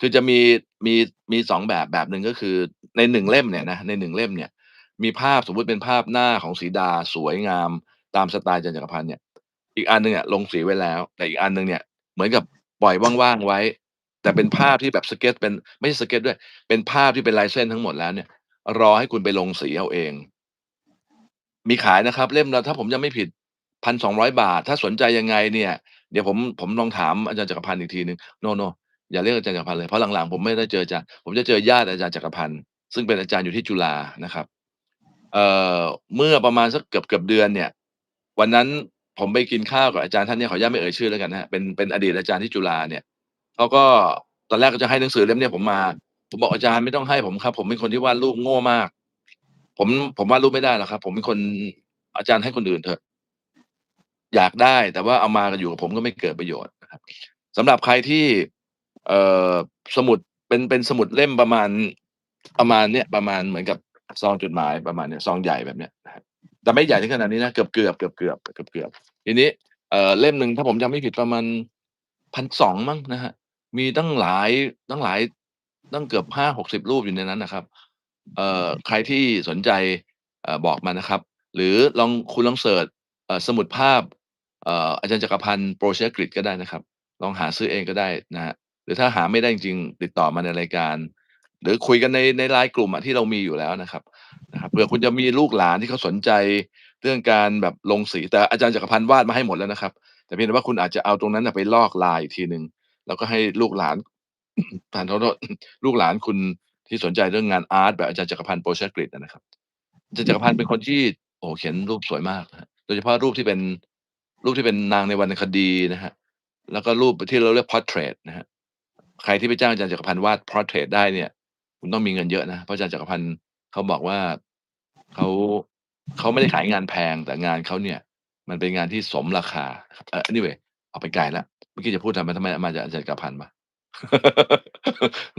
คือจะมีมีมี2แบบแบบหนึ่งก็คือใน1เล่มเนี่ยนะใน1เล่มเนี่ย มีภาพสมมติเป็นภาพหน้าของสีดาสวยงามตามสไตล์อาจารย์จักรพันธ์เนี่ย อีกอันหนึ่งอะลงสีไว้แล้ว แต่อีกอันหนึ่งเนี่ยเหมือนกับปล่อยว่างๆไว้ แต่เป็นภาพที่แบบสเก็ต เป็นไม่ใช่สเก็ตด้วย เป็นภาพที่เป็นลายเส้นทั้งหมดแล้วเนี่ย รอให้คุณไปลงสีเอาเอง มีขายนะครับ เล่มละถ้าผมจำไม่ผิด1,200บาท ถ้าสนใจยังไงเนี่ย เดี๋ยวผมผมลองถามอาจารย์จักรพันธ์อีกทีหนึ่งโนๆ อย่าเรียกอาจารย์จักรพันธ์เลยเพราะหลังๆผมไม่ได้เจออาจารย์ผมจะเจอญาติอาจารย์จักรพันธ์ซึ่งเป็นอาจารย์อยู่ที่จุฬานะครับเอ่อเมื่อประมาณสักเกือบๆเดือนเนี่ย วันนั้นผมไปกินข้าวกับอาจารย์ท่านเนี้ยขออนุญาตไม่เอ่ยชื่อแล้วกันนะเป็นเป็นอดีตอาจารย์ที่จุฬาเนี่ยเขาก็ตอนแรกก็จะให้หนังสือเล่มนี้ผมมา ผมบอกอาจารย์ไม่ต้องให้ผมครับ ผมเป็นคนที่วาดรูปโง่มาก ผมผมวาดรูปไม่ได้หรอกครับ ผมเป็นคนอาจารย์ให้คนอื่นเถอะ อยากได้แต่ว่าเอามาอยู่กับผมก็ไม่เกิดประโยชน์นะครับสำหรับใครที่ เอ่อสมุดเป็นเป็นสมุดเล่มประมาณประมาณเนี้ยประมาณเหมือนกับซองจดหมายประมาณเนี้ยซองใหญ่แบบเนี้ยแต่ไม่ใหญ่ถึงขนาดนี้นะเกือบๆเกือบๆเกือบๆทีนี้เอ่อเล่มหนึ่งถ้าผมจำไม่ผิดประมาณ1,200มั้งนะครับมีตั้งหลายตั้งหลายตั้งเกือบ5-60รูปอยู่ในนั้นนะครับ เอ่อใครที่สนใจเอ่อบอกมานะครับ หรือลองคุณลองเซิร์ชเอ่อสมุดภาพเอ่ออาจารย์จักรพันธ์โปรเชกฤษก็ได้นะครับ ลองหาซื้อเองก็ได้นะครับ หรือถ้าหาไม่ได้จริงติดต่อมาในรายการ หรือคุยกันในใน LINE กลุ่มที่เรามีอยู่แล้วนะครับนะครับเผื่อคุณจะมีลูกหลานที่เขาสนใจเรื่องการแบบลงสีแต่อาจารย์จักรพันธ์วาดมาให้หมดแล้วนะครับ แต่เพียงแต่ว่าคุณอาจจะเอาตรงนั้นไปลอกลายอีกทีหนึ่งแล้วก็ให้ลูกหลานทานโทษๆลูกหลานคุณที่สนใจเรื่องงานอาร์ตแบบอาจารย์จักรพันธ์โปรเชกฤษนะครับอาจารย์จักรพันธ์เป็นคนที่โอ้เขียนรูปสวยมากนะโดยเฉพาะรูปที่เป็นรูปที่เป็นนางในวรรณคดีนะครับแล้วก็รูปที่เราเรียก Portrait นะครับ ใครที่ไปจ้างอาจารย์จักรพันธ์วาด Portrait ได้เนี่ย คุณต้องมีเงินเยอะนะเพราะอาจารย์จักรพันธ์เขาบอกว่าเขาเขาไม่ได้ขายงานแพงแต่งานเขาเนี่ย มันเป็นงานที่สมราคาเอ่อ anyway เอาไปไกลแล้วเมื่อกี้จะพูดทำไมทำไมมาจากอาจารย์จักรพันธ์วะ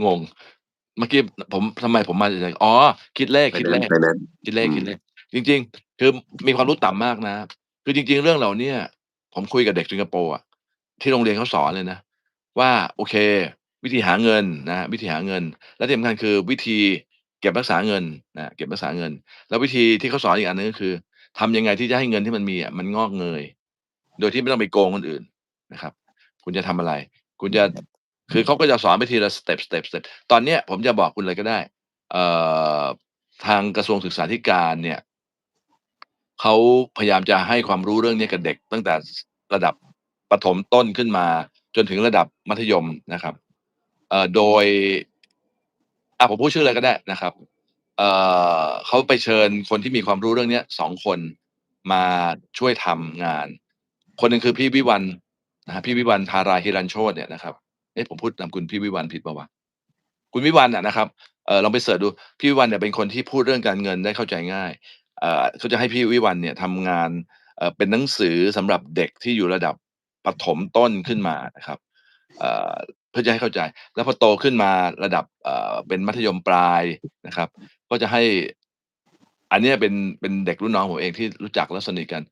งงเมื่อกี้ผมทำไมผมมาจากอ๋อ คิดเลขคิดเลขไฟแนนซ์คิดเลอืขคิดมเลขจริง ๆ คือมีความรู้ต่ำมากนะ คือจริง ๆ เรื่องเหล่าเนี้ยผมคุยกับเด็กสิงคโปร์อะที่โรงเรียนเขาสอนเลยนะ ว่าโอเค วิธีหาเงินนะครับวิธีหาเงิน และที่สำคัญคือวิธีเก็บรักษาเงินนะครับเก็บรักษาเงิน แล้ววิธีที่เขาสอนอีกอันหนึ่งก็คือทำยังไงที่จะให้เงินที่มันมีอะมันงอกเงย โดยที่ไม่ต้องไปโกงคนอื่นนะครับ คุณจะทำอะไร คุณจะคือเขาก็จะสอนไปทีละสเต็ปสเต็ปสเต็ปตอนเนี้ยผมจะบอกคุณเลยก็ได้ เอ่อทางกระทรวงศึกษาธิการเนี่ยเขาพยายามจะให้ความรู้เรื่องนี้กับเด็ก ตั้งแต่สระดับประถมต้นขึ้นมา จนถึงระดับมัธยมนะครับ เอ่อโดยอะผมพูดชื่อเลยก็ได้นะครับ เอ่อเขาไปเชิญคนที่มีความรู้เรื่องเนี้ย2คนมาช่วยทำงาน คนหนึ่งคือพี่วิวรรณนะพี่วิวรรณธาราฮิรัญโชตเนี่ยนะครับเอ๊ะผมพูดนามสกุลพี่วิวรรณผิดเปล่าวะ?คุณวิวรรณอะนะครับเออลองไปเซิร์ชดูพี่วิวรรณเนี่ยเป็นคนที่พูดเรื่องการเงินได้เข้าใจง่ายเออเขาจะให้พี่วิวรรณเนี่ยทำงานเออเป็นหนังสือสำหรับเด็กที่อยู่ระดับประถมต้นขึ้นมานะครับเออ เพื่อจะให้เข้าใจ แล้วพอโตขึ้นมาระดับเอ่อเป็นมัธยมปลายนะครับ ก็จะให้ อันเนี้ยเป็นเป็นเด็กรุ่นน้องผมเองที่รู้จักและสนิทกัน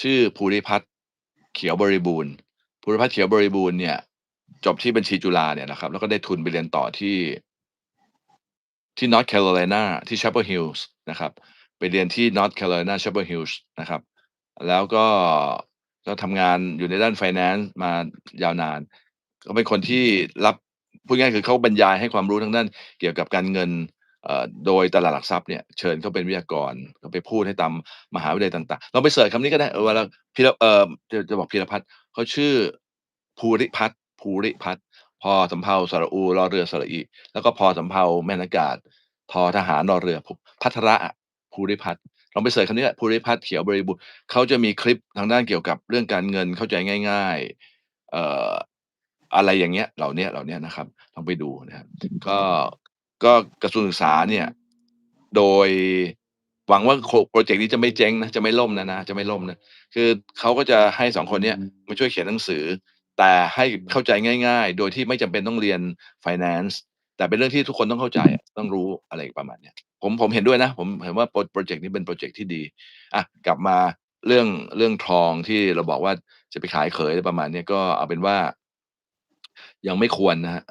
ชื่อภูริพัฒน์เขียวบริบูรณ์ภูริพัฒน์เขียวบริบูรณ์เนี่ยจบที่บัญชีจุฬาเนี่ยนะครับ แล้วก็ได้ทุนไปเรียนต่อที่ที่ North Carolina ที่ Chapel Hills นะครับ ไปเรียนที่ North Carolina Chapel Hills นะครับ แล้วก็ก็ทำงานอยู่ในด้านไฟแนนซ์มายาวนาน ก็เป็นคนที่รับพูดง่ายๆคือเขาบรรยายให้ความรู้ทางด้านเกี่ยวกับการเงินโดยตลาดหลักทรัพย์เนี่ยเชิญเขาเป็นวิทยากรเขาไปพูดให้ตามมหาวิทยาลัยต่างๆลองไปเซิร์ชคำนี้ก็ได้เวลาพีระเอ่อจะจะบอกพีรพัฒน์เขาชื่อภูริพัฒน์ภูริพัฒน์พอสำเภาสระอูรอเรือสระอิแล้วก็พอสำเภาแม่นอากาศ ทอทหารรอเรือพัทระอะภูริพัฒน์ลองไปเซิร์ชคำนี้ภูริพัฒน์เขียวบริบูรณ์เขาจะมีคลิปทางด้านเกี่ยวกับเรื่องการเงินเข้าใจง่ายๆเอ่ออะไรอย่างเงี้ยเหล่าเนี้ยเหล่าเนี้ยนะครับลองไปดูนะครับก็ก็กระทรวงศึกษาเนี่ย โดยหวังว่าโคพรอเจกต์นี้จะไม่เจ๊งนะจะไม่ล่มนะนะจะไม่ล่มนะคือเขาก็จะให้2คนเนี้ยมาช่วยเขียนหนังสือ แต่ให้เข้าใจง่าย ๆ โดยที่ไม่จำเป็นต้องเรียนไฟแนนซ์แต่เป็นเรื่องที่ทุกคนต้องเข้าใจอะต้องรู้อะไรประมาณเนี้ยผมผมเห็นด้วยนะ ผมเห็นว่าพรอพรอเจกต์นี้เป็นพรอเจกต์ที่ดีอะกลับมาเรื่องเรื่องทองที่เราบอกว่าจะไปขายเขยอะไรประมาณเนี้ยก็เอาเป็นว่า ยังไม่ควรนะฮะ